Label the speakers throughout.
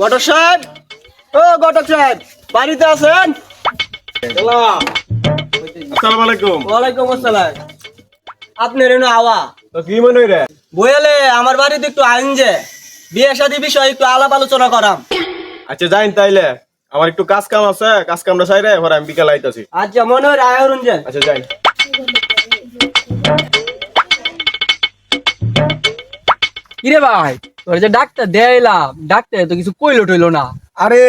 Speaker 1: ঘটক সাহেব। ও ঘটক সাহেব বাড়িতে আছেন?
Speaker 2: আসসালামু আলাইকুম।
Speaker 1: ওয়ালাইকুম আসসালাম। আপনার এনে আওয়া
Speaker 2: তো কি মনে রে
Speaker 1: বইলে আমার বাড়িতে একটু আইন যে বিয়ে শাদী বিষয়ে একটু আলাপ আলোচনা করাম।
Speaker 2: আচ্ছা যাইন তাইলে। আমার একটু কাজ কাম আছে কাজ কামটা সাইরে পরে আমি বিকাল আইতাছি।
Speaker 1: আচ্ছা মনে হয় রায় রঞ্জন
Speaker 2: আচ্ছা যাইন।
Speaker 3: কিরে ভাই? তোর যে ডাক্তার দেয়াইলাম ডাক্তার তো কিছু কইলো টইলো না।
Speaker 4: আরে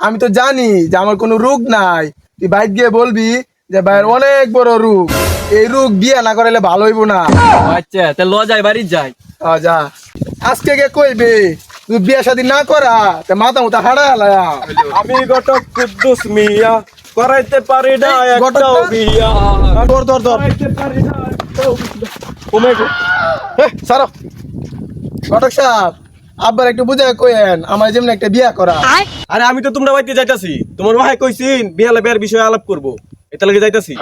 Speaker 4: আমি তো জানি যে আমার কোনো রোগ নাই। তুই বাইক গিয়ে বলবি যে ভাইয়ের অনেক বড় রোগ। এই রোগ বিয়ে না করাইলে ভালো হইব না।
Speaker 3: আচ্ছা তা ল যাই বাড়ি যাই।
Speaker 4: আ, যা। আজকে গে কইবে? তুই বিয়ে শাদি না করা তে মাথা মুতা হাড়া হালায়া।
Speaker 2: আমি গটক কুদ্দুস মিয়া করাইতে পারি না একটাও? বিয়া।
Speaker 4: ধর ধর ধর
Speaker 2: করাইতে পারি না একটাও বিয়া।
Speaker 4: গো সারো। ঘটক সাহেব আব্বার একটু বুঝে কইেন আমার যেমন একটা বিয়া করা।
Speaker 2: আরে আমি তো তোমরা বাড়িতে যাইতাছি। তোমার ভাই কইছিন বিয়ালে বিয়ার বিষয়ে আলাপ করব। এটা লাগে যাইতাছি।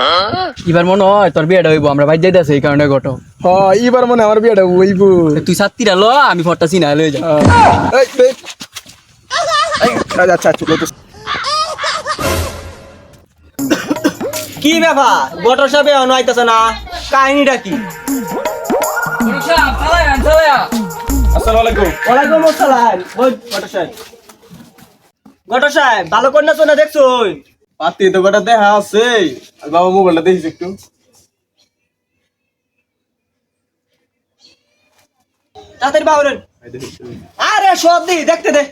Speaker 3: এবার মনে হয় তোর বিয়েটা হইব আমরা বাইর যাইতেছি এই কারণে ঘটো
Speaker 4: হ এবার মনে আমার বিয়েটা হইব।
Speaker 3: তুই সাতটিরা ল আমি ফটটা চিনা লয়ে যা
Speaker 4: এই, এই। এই, আচ্ছা আচ্ছা চলো তো
Speaker 1: কি ব্যাপার? ঘটক সাহেব এখনও আইতাছে না? কাহিনীটা কি?
Speaker 2: আসসালামু আলাইকুম।
Speaker 1: ওয়ালাইকুম আসসালাম। ওই ঘটক সাহেব। ঘটক সাহেব ভালো করে না না দেখছ?
Speaker 2: পাতি তো গোটা দেখা আছে। আর বাবা মোবাইলটা দেখিস একটু।
Speaker 1: তাড়াতাড়ি বাবুরেন আরে সব দেখতে দে।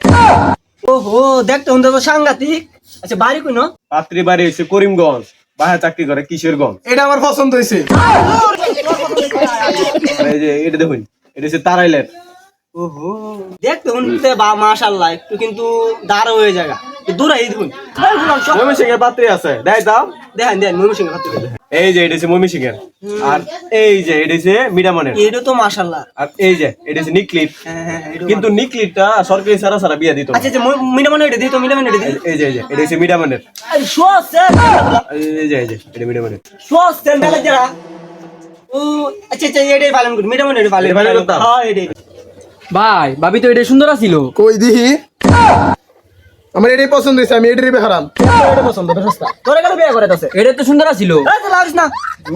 Speaker 1: ওহো দেখতে হুন তো সাংঘাতিক। আচ্ছা বাড়ি কই না
Speaker 2: পাত্রী বাড়ি হয়েছে করিমগঞ্জ। বাহার চাকরি করে কিশোরগঞ্জ।
Speaker 4: এটা আমার পছন্দ হয়েছে
Speaker 2: এটা দেখুন এটা হচ্ছে তারাইলের।
Speaker 1: দেখতে শুনতে বা মাশাআল্লাহ একটু কিন্তু দাঁড় হয়ে জায়গা। দূরাই দেখুন।
Speaker 2: ময়মনসিং এর পাত্রী আছে। দেয় দাও।
Speaker 1: দেখেন দেখেন ময়ূর সিংহ হাতে
Speaker 2: এই যে এটা হচ্ছে ময়মনসিং এর আর এই যে এটা হচ্ছে মিডামনের।
Speaker 1: এটা তো মাশাআল্লাহ।
Speaker 2: আর এই যে এটা হচ্ছে নিকলিট
Speaker 1: হ্যাঁ হ্যাঁ
Speaker 2: কিন্তু নিকলিটটা সরকারি সারা সারা বিয়া দিত।
Speaker 1: আচ্ছা আচ্ছা মিনা মানে এটা দিই তো মানে এটা
Speaker 2: এই যে এই যে এটা হচ্ছে মিডামনের। এই যে এই যে এটা মিডামনের।
Speaker 1: শোস তেল ডালে যারা ও আচ্ছা আচ্ছা এটাই পালন করি। এটা পালন
Speaker 2: এটা
Speaker 1: হ্যাঁ এটাই
Speaker 3: ভাই ভাবি তো এটা সুন্দর আছিল।
Speaker 4: কই দিহি? আমার এটাই পছন্দ হয়েছে আমি এটারই বেহারাম
Speaker 1: এটা পছন্দ তোরে গেল বিয়ে করে তাছে
Speaker 3: এটা তো সুন্দর আছিল।
Speaker 1: এই তো লাগিস না।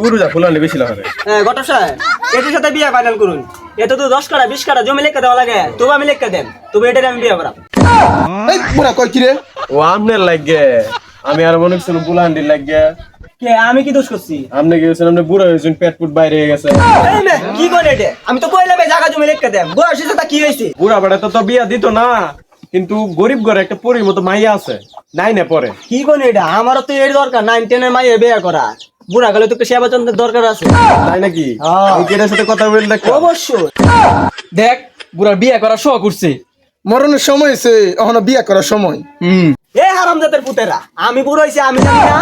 Speaker 2: গুরু যা ফুলালে বেশি লাগে
Speaker 1: হ্যাঁ সাহেব এটির সাথে বিয়ে ফাইনাল করুন। এত তো দশ কাটা বিশ কাটা জমি লেখা দেওয়া লাগে। তবু আমি লেখা দেন তবু এটার আমি বিয়ে করাম।
Speaker 4: এই কই কি রে
Speaker 2: ও লাগে আমি আর মনে করছিলাম বুলান্ডির লাগে
Speaker 1: কে আমি কি দোষ করছি?
Speaker 2: আপনি গেছেন আপনি বুড়ো হয়েছেন পেট পুট বাইরে হয়ে গেছে।
Speaker 1: কি করে এটা? আমি তো কইলাম জায়গা জমি দেন। বয়স সাথে কি হয়েছে?
Speaker 2: বুড়া বেড়া তো তো বিয়া দিত না কিন্তু গরিব ঘরে একটা পরির মতো মাইয়া আছে। নাই না পরে।
Speaker 1: কি করে এটা? আমারও তো এর দরকার নাইন টেনের মাইয়ে বিয়ে করা। বুড়া গেলে তো একটু সেবা যন্ত্রের দরকার আছে।
Speaker 2: তাই নাকি?
Speaker 1: হ্যাঁ।
Speaker 2: কেটার সাথে কথা বলে দেখো?
Speaker 1: অবশ্যই।
Speaker 3: দেখ বুড়ার বিয়ে করার শখ করছে
Speaker 4: মরণের সময় হয়েছে এখনও বিয়া করার সময়।
Speaker 3: হুম।
Speaker 1: এ হারাম জাতের পুতেরা আমি বুড়ো হয়েছি আমি জানি না।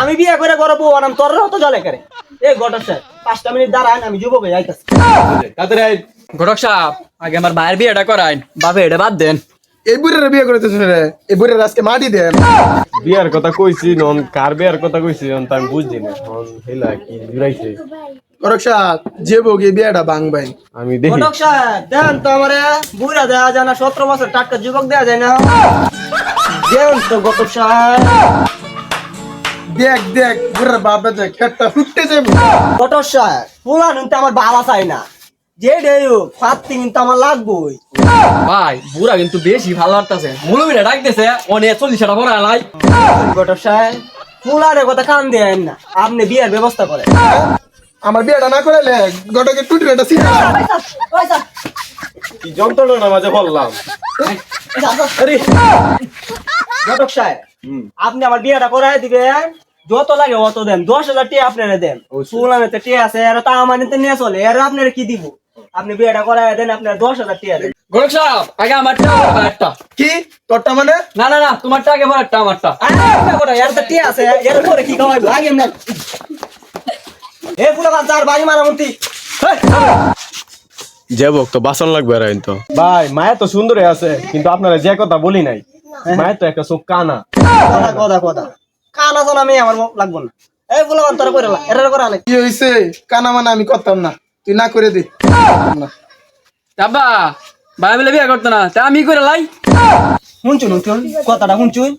Speaker 1: আমি বিয়ে করে করব আনাম তোর তো জলে করে? এ ঘটক স্যার পাঁচটা মিনিট দাঁড়ান আমি যুবক হয়ে যাইতাছি
Speaker 2: তাদের
Speaker 3: ঘটক সাহেব আগে আমার ভাইয়ের বিয়েটা করাইন বাপে এটা বাদ দেন।
Speaker 4: এই বুড়ার বিয়ে করতেছে রে? এই বুড়ার আজকে মাটি দেন।
Speaker 2: বিয়ার কথা কইছি নন কার বিয়ার কথা কইছি নন তা আমি বুঝছি না। নন হেলা কি জুড়াইছে?
Speaker 4: করক সাহেব যে বগে বিয়াটা ভাঙবাই
Speaker 2: আমি দেখি।
Speaker 1: ঘটক সাহেব দেন তো আমারে বুড়া দেওয়া যায় না সতেরো বছর টাটকা যুবক দেয়া যায় না। দেন তো ঘটক সাহেব।
Speaker 4: দেখ দেখ বুড়ার বাপে দেখ খেটটা ফুটতে যাবে।
Speaker 1: ঘটক সাহেব পুরা কিন্তু আমার বাবা চাই না। যে ডেউ ফাত্তি কিন্তু আমার লাগবই।
Speaker 3: ভাই বুড়া কিন্তু বেশি ভালো লাগতেছে মুলুমিটা ডাকতেছে অনেক চল্লিশ টাকা পরে আলাই
Speaker 1: ঘটক সাহেব পুলারে কথা কান দেন না আপনি বিয়ের ব্যবস্থা করেন।
Speaker 4: আমার বিয়েটা না করাইলে গটকে টুটির একটা
Speaker 2: কি যন্ত্রণা মাঝে বললাম। আরে।
Speaker 1: ঘটক সাহেব আপনি আমার বিয়েটা করাই দিবেন যত লাগে অত দেন দশ হাজার টিয়া আপনারা দেন। সুলামেতে টিয়া আছে এর তা আমার নিতে নিয়ে চলে এর আপনারা কি দিব? আপনি বিয়েটা করাই দেন আপনার দশ হাজার টিয়া দেন।
Speaker 3: ঘটক সাহেব আগে আমারটা আমার একটা
Speaker 4: কি? তোরটা মানে?
Speaker 3: না না না তোমারটা আগে আমার একটা আমারটা
Speaker 1: আরে, এর তো টিয়া আছে এর পরে কি খাওয়াইবো আগে না। এ ফুলা বাচ্চা আর বাড়ি মারামতি।
Speaker 2: যাব তো বাসন লাগবে আর তো। ভাই মায়া তো সুন্দরই আছে কিন্তু আপনারা যে কথা বলি নাই মায়ের তো একটা চোখ কানা।
Speaker 1: কথা কথা কানা জানা মেয়ে আমার লাগবো না এই
Speaker 4: আমি করতাম না তুই না করে দে
Speaker 3: আব্বা ভাই বলে বিয়ে করতো না তা
Speaker 1: কথাটা শুনছুন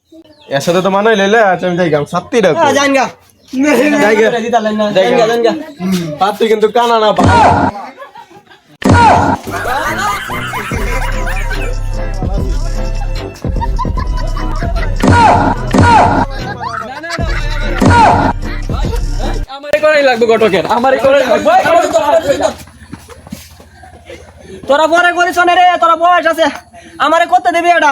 Speaker 2: এর তো মানাই লইলে আজ আমি কিন্তু কানা না
Speaker 3: লাগবে ঘটকের? আমার
Speaker 1: তোরা পরে করিস রে তোরা বয়স আছে। আমারে করতে দিবি এটা।